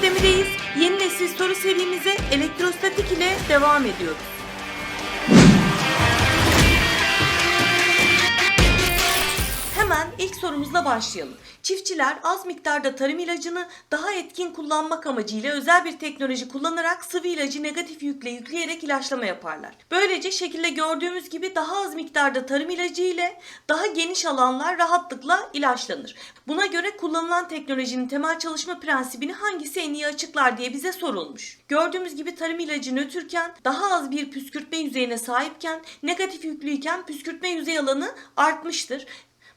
Akademi'deyiz. Yeni nesil soru serimize elektrostatik ile devam ediyoruz. Hemen ilk sorumuzla başlayalım. Çiftçiler az miktarda tarım ilacını daha etkin kullanmak amacıyla özel bir teknoloji kullanarak sıvı ilacı negatif yükle yükleyerek ilaçlama yaparlar. Böylece şekilde gördüğümüz gibi daha az miktarda tarım ilacı ile daha geniş alanlar rahatlıkla ilaçlanır. Buna göre kullanılan teknolojinin temel çalışma prensibini hangisi en iyi açıklar diye bize sorulmuş. Gördüğümüz gibi tarım ilacı nötrken daha az bir püskürtme yüzeyine sahipken negatif yüklüyken püskürtme yüzey alanı artmıştır.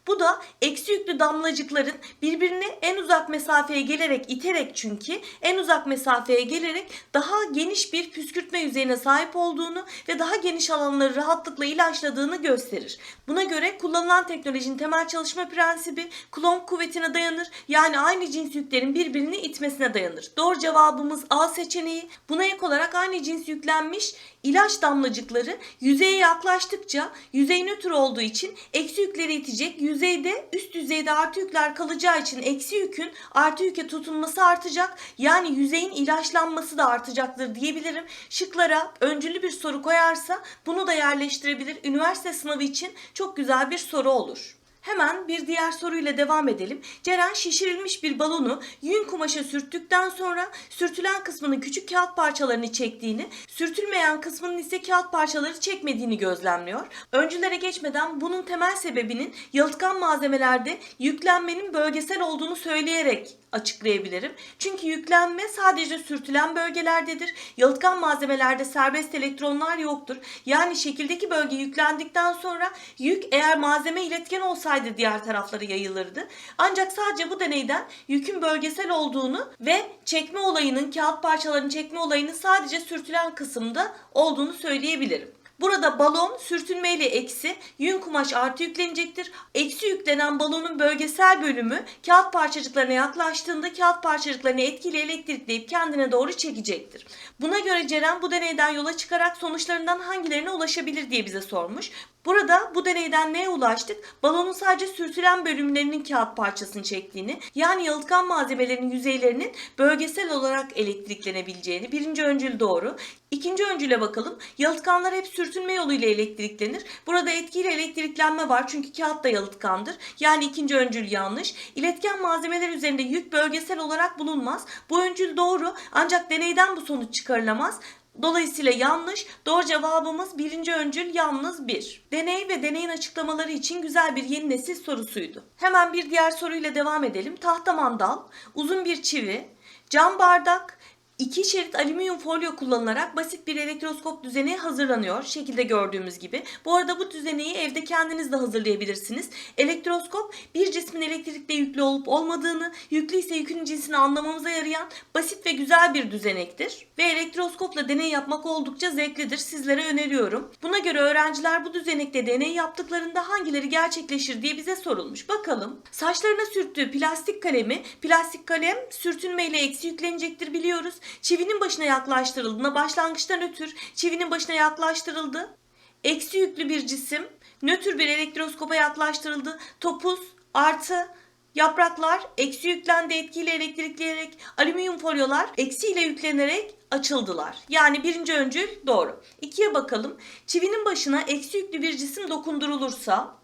Bu da eksi yüklü damlacıkların birbirine en uzak mesafeye gelerek iterek çünkü en uzak mesafeye gelerek daha geniş bir püskürtme yüzeyine sahip olduğunu ve daha geniş alanları rahatlıkla ilaçladığını gösterir. Buna göre kullanılan teknolojinin temel çalışma prensibi Coulomb kuvvetine dayanır. Yani aynı cins yüklerin birbirini itmesine dayanır. Doğru cevabımız A seçeneği. Buna ek olarak aynı cins yüklenmiş ilaç damlacıkları yüzeye yaklaştıkça yüzey nötr olduğu için eksi yükleri itecek. Yüzeyde üst yüzeyde artı yükler kalacağı için eksi yükün artı yüke tutunması artacak. Yani yüzeyin ilaçlanması da artacaktır diyebilirim. Şıklara öncülü bir soru koyarsa bunu da yerleştirebilir. Üniversite sınavı için çok güzel bir soru olur. Hemen bir diğer soruyla devam edelim. Ceren şişirilmiş bir balonu yün kumaşa sürttükten sonra sürtülen kısmının küçük kağıt parçalarını çektiğini, sürtülmeyen kısmının ise kağıt parçaları çekmediğini gözlemliyor. Öncülere geçmeden bunun temel sebebinin yalıtkan malzemelerde yüklenmenin bölgesel olduğunu söyleyerek açıklayabilirim. Çünkü yüklenme sadece sürtülen bölgelerdedir. Yalıtkan malzemelerde serbest elektronlar yoktur. Yani şekildeki bölge yüklendikten sonra yük eğer malzeme iletken olsaydı diğer taraflara yayılırdı. Ancak sadece bu deneyden yükün bölgesel olduğunu ve çekme olayının kağıt parçalarını çekme olayının sadece sürtülen kısımda olduğunu söyleyebilirim. Burada balon sürtünmeyle eksi, yün kumaş artı yüklenecektir. Eksi yüklenen balonun bölgesel bölümü kağıt parçacıklarına yaklaştığında kağıt parçacıklarını etkili elektrikleyip kendine doğru çekecektir. Buna göre Ceren bu deneyden yola çıkarak sonuçlarından hangilerine ulaşabilir diye bize sormuş. Burada bu deneyden neye ulaştık? Balonun sadece sürtülen bölümlerinin kağıt parçasını çektiğini, yani yalıtkan malzemelerin yüzeylerinin bölgesel olarak elektriklenebileceğini. Birinci öncül doğru. İkinci öncüle bakalım. Yalıtkanlar hep sürtünme yoluyla elektriklenir. Burada etkili elektriklenme var çünkü kağıt da yalıtkandır. Yani ikinci öncül yanlış. İletken malzemeler üzerinde yük bölgesel olarak bulunmaz. Bu öncül doğru ancak deneyden bu sonuç çıkarılamaz. Dolayısıyla yanlış. Doğru cevabımız birinci öncül yalnız bir. Deney ve deneyin açıklamaları için güzel bir yeni nesil sorusuydu. Hemen bir diğer soruyla devam edelim. Tahta mandal, uzun bir çivi, cam bardak, İki şerit alüminyum folyo kullanılarak basit bir elektroskop düzeni hazırlanıyor. Şekilde gördüğümüz gibi. Bu arada bu düzeneyi evde kendiniz de hazırlayabilirsiniz. Elektroskop bir cismin elektrikle yüklü olup olmadığını, yüklü ise yükün cinsini anlamamıza yarayan basit ve güzel bir düzenektir. Ve elektroskopla deney yapmak oldukça zevklidir. Sizlere öneriyorum. Buna göre öğrenciler bu düzenekte deney yaptıklarında hangileri gerçekleşir diye bize sorulmuş. Bakalım. Saçlarına sürttüğü plastik kalemi, plastik kalem sürtünmeyle eksi yüklenecektir biliyoruz. Çivinin başına yaklaştırıldığında başlangıçta nötr, çivinin başına yaklaştırıldı. Eksi yüklü bir cisim nötr bir elektroskopa yaklaştırıldı. Topuz artı yapraklar eksi yüklendi etkiyle elektrikleyerek alüminyum folyolar eksiyle yüklenerek açıldılar. Yani birinci öncül doğru. İkiye bakalım. Çivinin başına eksi yüklü bir cisim dokundurulursa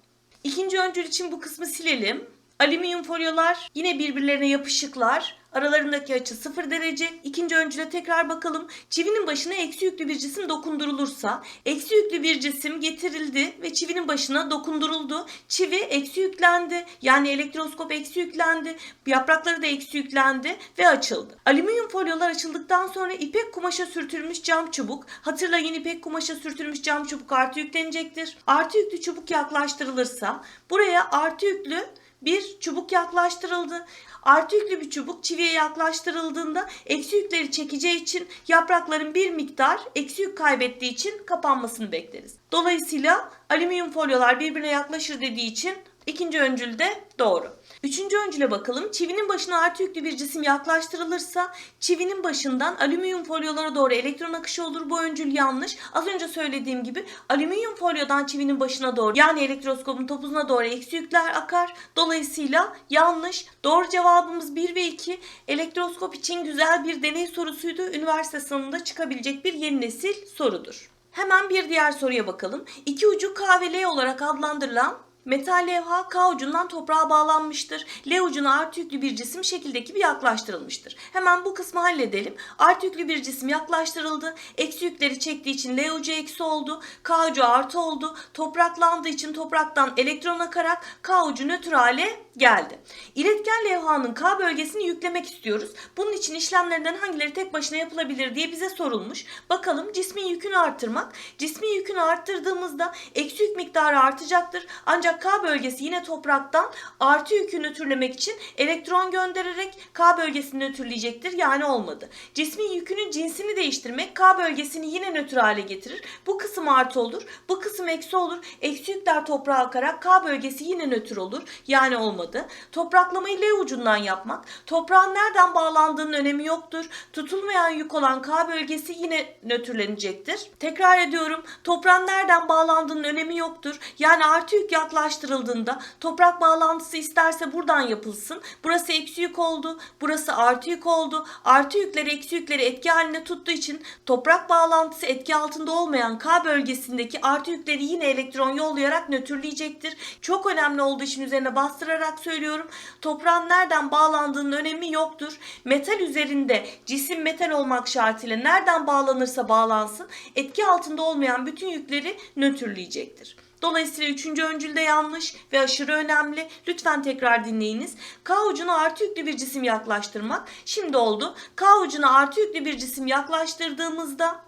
ikinci öncül için bu kısmı silelim. Alüminyum folyolar yine birbirlerine yapışıklar. Aralarındaki açı 0 derece. İkinci öncüle tekrar bakalım. Çivinin başına eksi yüklü bir cisim dokundurulursa, eksi yüklü bir cisim getirildi ve çivinin başına dokunduruldu. Çivi eksi yüklendi. Yani elektroskop eksi yüklendi. Yaprakları da eksi yüklendi ve açıldı. Alüminyum folyolar açıldıktan sonra ipek kumaşa sürtülmüş cam çubuk. Hatırlayın ipek kumaşa sürtülmüş cam çubuk artı yüklenecektir. Artı yüklü çubuk yaklaştırılırsa buraya artı yüklü bir çubuk yaklaştırıldı. Artı yüklü bir çubuk çiviye yaklaştırıldığında eksi yükleri çekeceği için yaprakların bir miktar eksi yük kaybettiği için kapanmasını bekleriz. Dolayısıyla alüminyum folyolar birbirine yaklaşır dediği için İkinci öncül de doğru. Üçüncü öncüle bakalım. Çivinin başına artı yüklü bir cisim yaklaştırılırsa çivinin başından alüminyum folyolara doğru elektron akışı olur. Bu öncül yanlış. Az önce söylediğim gibi alüminyum folyodan çivinin başına doğru yani elektroskopun topuzuna doğru eksi yükler akar. Dolayısıyla yanlış. Doğru cevabımız 1 ve 2. Elektroskop için güzel bir deney sorusuydu. Üniversite sınavında çıkabilecek bir yeni nesil sorudur. Hemen bir diğer soruya bakalım. İki ucu K ve L olarak adlandırılan Metal levha K ucundan toprağa bağlanmıştır. L ucuna artı yüklü bir cisim şekildeki bir yaklaştırılmıştır. Hemen bu kısmı halledelim. Artı yüklü bir cisim yaklaştırıldı. Eksi yükleri çektiği için L ucu eksi oldu. K ucu artı oldu. Topraklandığı için topraktan elektron akarak K ucu nötr hale geldi. İletken levhanın K bölgesini yüklemek istiyoruz. Bunun için işlemlerinden hangileri tek başına yapılabilir diye bize sorulmuş. Bakalım cismin yükünü arttırmak. Cismin yükünü arttırdığımızda eksi yük miktarı artacaktır. Ancak K bölgesi yine topraktan artı yükü nötrlemek için elektron göndererek K bölgesini nötrleyecektir. Yani olmadı. Cismin yükünün cinsini değiştirmek K bölgesini yine nötr hale getirir. Bu kısım artı olur. Bu kısım eksi olur. Eksi yükler toprağa akarak K bölgesi yine nötr olur. Yani olmadı. Topraklamayı L ucundan yapmak. Toprağın nereden bağlandığının önemi yoktur. Tutulmayan yük olan K bölgesi yine nötrlenecektir. Tekrar ediyorum. Toprağın nereden bağlandığının önemi yoktur. Yani artı yük yaklaştırıldığında toprak bağlantısı isterse buradan yapılsın. Burası eksi yük oldu. Burası artı yük oldu. Artı yükleri eksi yükleri etki haline tuttuğu için toprak bağlantısı etki altında olmayan K bölgesindeki artı yükleri yine elektron yollayarak nötrleyecektir. Çok önemli olduğu için üzerine bastırarak söylüyorum. Toprağın nereden bağlandığının önemi yoktur. Metal üzerinde cisim metal olmak şartıyla nereden bağlanırsa bağlansın etki altında olmayan bütün yükleri nötrleyecektir. Dolayısıyla üçüncü öncül de yanlış ve aşırı önemli. Lütfen tekrar dinleyiniz. K ucuna artı yüklü bir cisim yaklaştırmak. Şimdi oldu. K ucuna artı yüklü bir cisim yaklaştırdığımızda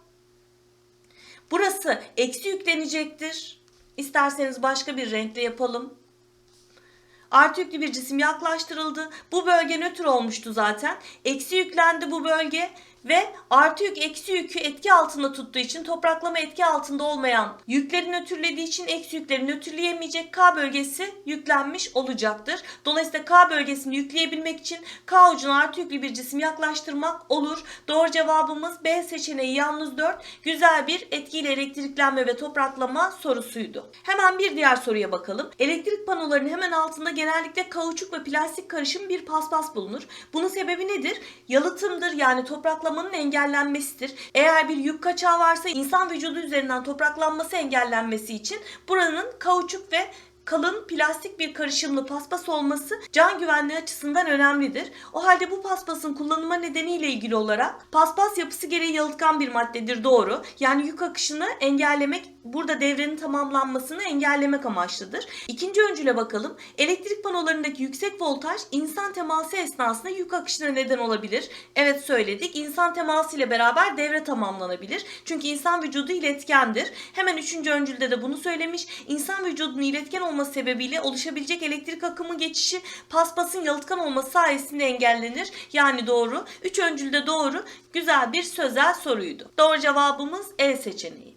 burası eksi yüklenecektir. İsterseniz başka bir renkle yapalım. Artı yüklü bir cisim yaklaştırıldı. Bu bölge nötr olmuştu zaten. Eksi yüklendi bu bölge ve artı yük eksi yükü etki altında tuttuğu için topraklama etki altında olmayan yükleri nötrlediği için eksi yükleri nötrleyemeyecek K bölgesi yüklenmiş olacaktır. Dolayısıyla K bölgesini yükleyebilmek için K ucuna artı yüklü bir cisim yaklaştırmak olur. Doğru cevabımız B seçeneği yalnız 4. Güzel bir etkiyle elektriklenme ve topraklama sorusuydu. Hemen bir diğer soruya bakalım. Elektrik panolarının hemen altında genellikle kauçuk ve plastik karışım bir paspas bulunur. Bunun sebebi nedir? Yalıtımdır yani topraklamanın engellenmesidir. Eğer bir yük kaçağı varsa insan vücudu üzerinden topraklanması engellenmesi için buranın kauçuk ve kalın plastik bir karışımlı paspas olması can güvenliği açısından önemlidir. O halde bu paspasın kullanımı nedeniyle ilgili olarak paspas yapısı gereği yalıtkan bir maddedir doğru. Yani yük akışını engellemek burada devrenin tamamlanmasını engellemek amaçlıdır. İkinci öncüle bakalım. Elektrik panolarındaki yüksek voltaj insan teması esnasında yük akışına neden olabilir. Evet söyledik. İnsan teması ile beraber devre tamamlanabilir. Çünkü insan vücudu iletkendir. Hemen üçüncü öncülde de bunu söylemiş. İnsan vücudunun iletken olması sebebiyle oluşabilecek elektrik akımı geçişi paspasın yalıtkan olması sayesinde engellenir. Yani doğru. Üç öncülde doğru. Güzel bir sözel soruydu. Doğru cevabımız E seçeneği.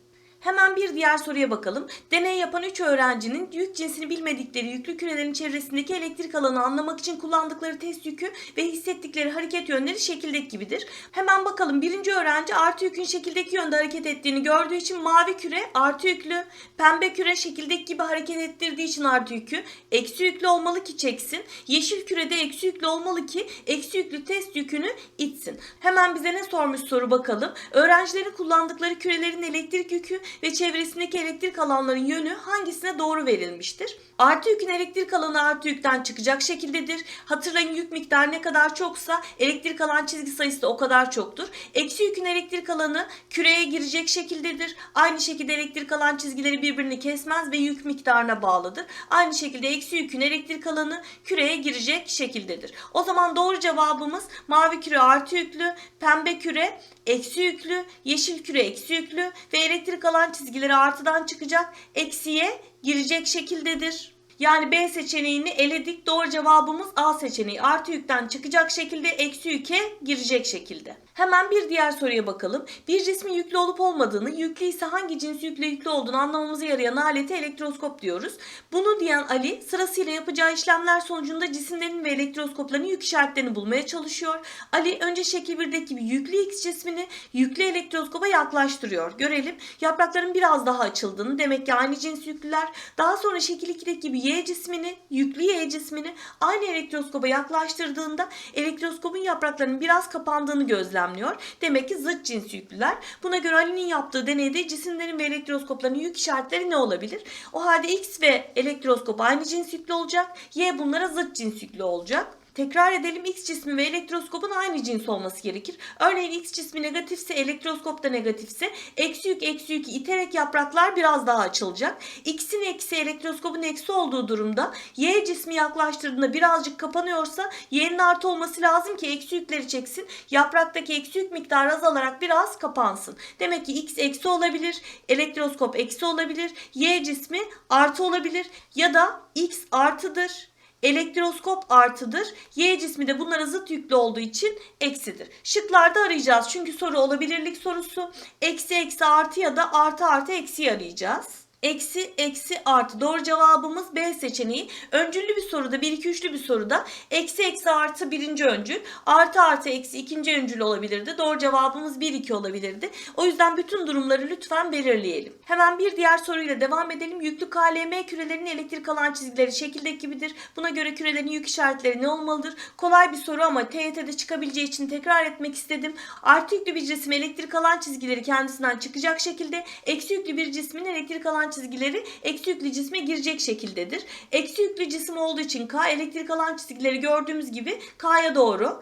Hemen bir diğer soruya bakalım. Deney yapan 3 öğrencinin yük cinsini bilmedikleri yüklü kürelerin çevresindeki elektrik alanı anlamak için kullandıkları test yükü ve hissettikleri hareket yönleri şekildeki gibidir. Hemen bakalım birinci öğrenci artı yükün şekildeki yönde hareket ettiğini gördüğü için mavi küre artı yüklü, pembe küre şekildeki gibi hareket ettirdiği için artı yükü, eksi yüklü olmalı ki çeksin, yeşil kürede eksi yüklü olmalı ki eksi yüklü test yükünü itsin. Hemen bize ne sormuş soru bakalım. Öğrencilerin kullandıkları kürelerin elektrik yükü ve çevresindeki elektrik alanların yönü hangisine doğru verilmiştir? Artı yükün elektrik alanı artı yükten çıkacak şekildedir. Hatırlayın yük miktarı ne kadar çoksa elektrik alan çizgi sayısı da o kadar çoktur. Eksi yükün elektrik alanı küreye girecek şekildedir. Aynı şekilde elektrik alan çizgileri birbirini kesmez ve yük miktarına bağlıdır. Aynı şekilde eksi yükün elektrik alanı küreye girecek şekildedir. O zaman doğru cevabımız mavi küre artı yüklü, pembe küre eksi yüklü, yeşil küre eksi yüklü ve elektrik alan çizgileri artıdan çıkacak, eksiye girecek şekildedir. Yani B seçeneğini eledik. Doğru cevabımız A seçeneği. Artı yükten çıkacak şekilde eksi yüke girecek şekilde. Hemen bir diğer soruya bakalım. Bir cismin yüklü olup olmadığını, yüklü ise hangi cins yükle yüklü olduğunu anlamamıza yarayan alete elektroskop diyoruz. Bunu diyen Ali sırasıyla yapacağı işlemler sonucunda cisimlerin ve elektroskopların yük işaretlerini bulmaya çalışıyor. Ali önce şekil 1'deki gibi yüklü X cismini yüklü elektroskopa yaklaştırıyor. Görelim yaprakların biraz daha açıldığını demek ki aynı cins yüklüler. Daha sonra şekil 2'deki gibi Y cismini, yüklü Y cismini aynı elektroskopa yaklaştırdığında elektroskopun yapraklarının biraz kapandığını gözlemliyor. Demek ki zıt cins yüklüler. Buna göre Ali'nin yaptığı deneyde cisimlerin ve elektroskopların yük işaretleri ne olabilir? O halde X ve elektroskop aynı cins yüklü olacak. Y bunlara zıt cins yüklü olacak. Tekrar edelim X cismi ve elektroskopun aynı cins olması gerekir. Örneğin X cismi negatifse elektroskop da negatifse eksi yük eksi yükü iterek yapraklar biraz daha açılacak. X'in eksi elektroskopun eksi olduğu durumda Y cismi yaklaştırdığında birazcık kapanıyorsa Y'nin artı olması lazım ki eksi yükleri çeksin. Yapraktaki eksi yük miktarı azalarak biraz kapansın. Demek ki X eksi olabilir, elektroskop eksi olabilir, Y cismi artı olabilir ya da X artıdır. Elektroskop artıdır. Y cismi de bunlara zıt yüklü olduğu için eksidir. Şıklarda arayacağız. Çünkü soru olabilirlik sorusu. Eksi eksi artı ya da artı artı eksi arayacağız. Eksi eksi artı. Doğru cevabımız B seçeneği. Öncüllü bir soruda, 1 2 3'lü bir soruda eksi eksi artı birinci öncül, artı artı eksi ikinci öncül olabilirdi. Doğru cevabımız 1 2 olabilirdi. O yüzden bütün durumları lütfen belirleyelim. Hemen bir diğer soruyla devam edelim. Yüklü KLM kürelerinin elektrik alan çizgileri şekildeki gibidir. Buna göre kürelerin yük işaretleri ne olmalıdır? Kolay bir soru ama TYT'de çıkabileceği için tekrar etmek istedim. Artı yüklü bir cisim elektrik alan çizgileri kendisinden çıkacak şekilde, eksi yüklü bir cismin elektrik alan çizgileri eksi yüklü cisme girecek şekildedir. Eksi yüklü cisim olduğu için K elektrik alan çizgileri gördüğümüz gibi K'ya doğru.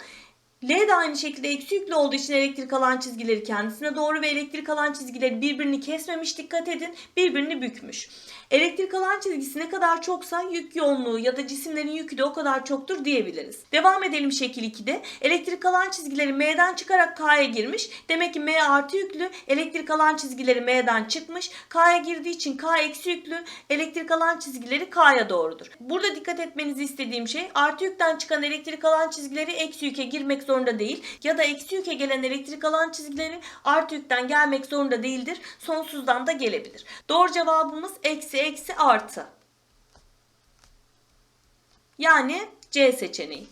L de aynı şekilde eksi yüklü olduğu için elektrik alan çizgileri kendisine doğru ve elektrik alan çizgileri birbirini kesmemiş dikkat edin birbirini bükmüş. Elektrik alan çizgisi ne kadar çoksa yük yoğunluğu ya da cisimlerin yükü de o kadar çoktur diyebiliriz. Devam edelim şekil 2'de. Elektrik alan çizgileri M'den çıkarak K'ya girmiş. Demek ki M artı yüklü. Elektrik alan çizgileri M'den çıkmış. K'ya girdiği için K eksi yüklü. Elektrik alan çizgileri K'ya doğrudur. Burada dikkat etmenizi istediğim şey artı yükten çıkan elektrik alan çizgileri eksi yüke girmek zorunda değil. Ya da eksi yüke gelen elektrik alan çizgileri artı yükten gelmek zorunda değildir. Sonsuzdan da gelebilir. Doğru cevabımız eksi eksi artı. Yani C seçeneği.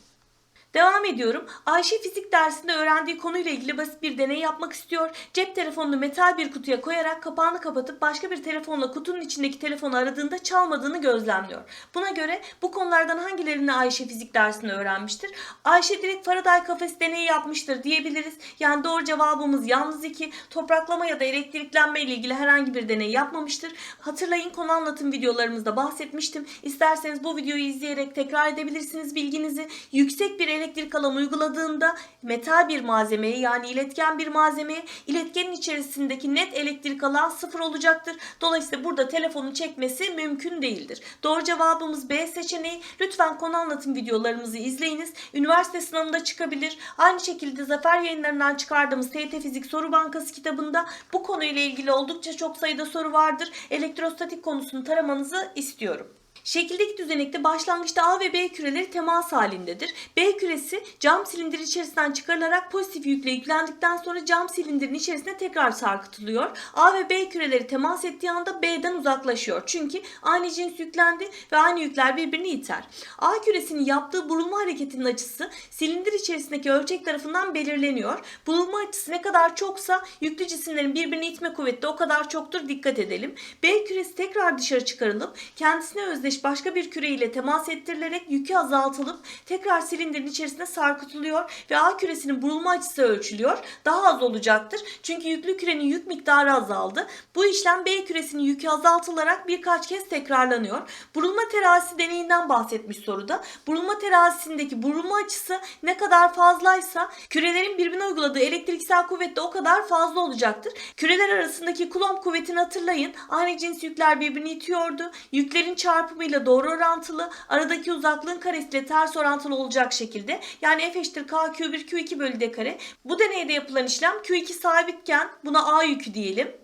Devam ediyorum. Ayşe fizik dersinde öğrendiği konuyla ilgili basit bir deney yapmak istiyor. Cep telefonunu metal bir kutuya koyarak kapağını kapatıp başka bir telefonla kutunun içindeki telefonu aradığında çalmadığını gözlemliyor. Buna göre bu konulardan hangilerini Ayşe fizik dersinde öğrenmiştir? Ayşe direkt Faraday kafes deneyi yapmıştır diyebiliriz. Yani doğru cevabımız yalnız 2. Topraklama ya da elektriklenme ile ilgili herhangi bir deney yapmamıştır. Hatırlayın konu anlatım videolarımızda bahsetmiştim. İsterseniz bu videoyu izleyerek tekrar edebilirsiniz bilginizi. Yüksek bir elektrik alan uyguladığında metal bir malzemeye yani iletken bir malzemeye iletkenin içerisindeki net elektrik alan sıfır olacaktır. Dolayısıyla burada telefonu çekmesi mümkün değildir. Doğru cevabımız B seçeneği. Lütfen konu anlatım videolarımızı izleyiniz. Üniversite sınavında çıkabilir. Aynı şekilde Zafer yayınlarından çıkardığımız TYT Fizik Soru Bankası kitabında bu konuyla ilgili oldukça çok sayıda soru vardır. Elektrostatik konusunu taramanızı istiyorum. Şekildeki düzenekte başlangıçta A ve B küreleri temas halindedir. B küresi cam silindir içerisinden çıkarılarak pozitif yükle yüklendikten sonra cam silindirin içerisine tekrar sarkıtılıyor. A ve B küreleri temas ettiği anda B'den uzaklaşıyor. Çünkü aynı cins yüklendi ve aynı yükler birbirini iter. A küresinin yaptığı burulma hareketinin açısı silindir içerisindeki ölçek tarafından belirleniyor. Burulma açısı ne kadar çoksa yüklü cisimlerin birbirini itme kuvveti de o kadar çoktur dikkat edelim. B küresi tekrar dışarı çıkarılıp kendisine özdeş başka bir küre ile temas ettirilerek yükü azaltılıp tekrar silindirin içerisine sarkıtılıyor ve A küresinin burulma açısı ölçülüyor. Daha az olacaktır. Çünkü yüklü kürenin yük miktarı azaldı. Bu işlem B küresinin yükü azaltılarak birkaç kez tekrarlanıyor. Burulma terazisi deneyinden bahsetmiş soruda. Burulma terazisindeki burulma açısı ne kadar fazlaysa kürelerin birbirine uyguladığı elektriksel kuvvet de o kadar fazla olacaktır. Küreler arasındaki Coulomb kuvvetini hatırlayın. Aynı cins yükler birbirini itiyordu. Yüklerin çarpımı ile doğru orantılı, aradaki uzaklığın karesiyle ters orantılı olacak şekilde. Yani F eşittir K Q1 Q2 bölü D kare. Bu deneyde yapılan işlem Q2 sabitken buna A yükü diyelim.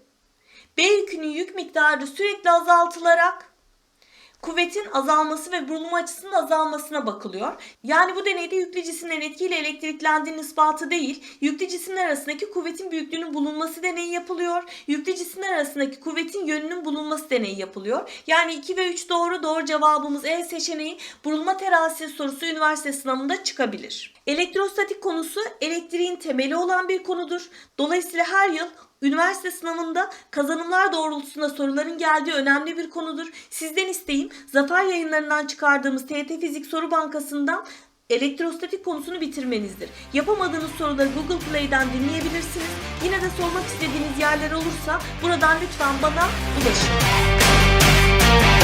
B yükünün yük miktarı sürekli azaltılarak kuvvetin azalması ve burulma açısının azalmasına bakılıyor. Yani bu deneyde yüklü cisimlerin etkiyle elektriklendiğinin ispatı değil, yüklü cisimler arasındaki kuvvetin büyüklüğünün bulunması deneyi yapılıyor. Yüklü cisimler arasındaki kuvvetin yönünün bulunması deneyi yapılıyor. Yani 2 ve 3 doğru doğru cevabımız E seçeneği burulma terazisi sorusu üniversite sınavında çıkabilir. Elektrostatik konusu elektriğin temeli olan bir konudur. Dolayısıyla her yıl üniversite sınavında kazanımlar doğrultusunda soruların geldiği önemli bir konudur. Sizden isteğim Zafer yayınlarından çıkardığımız TET Fizik Soru Bankası'ndan elektrostatik konusunu bitirmenizdir. Yapamadığınız soruları Google Play'den dinleyebilirsiniz. Yine de sormak istediğiniz yerler olursa buradan lütfen bana ulaşın.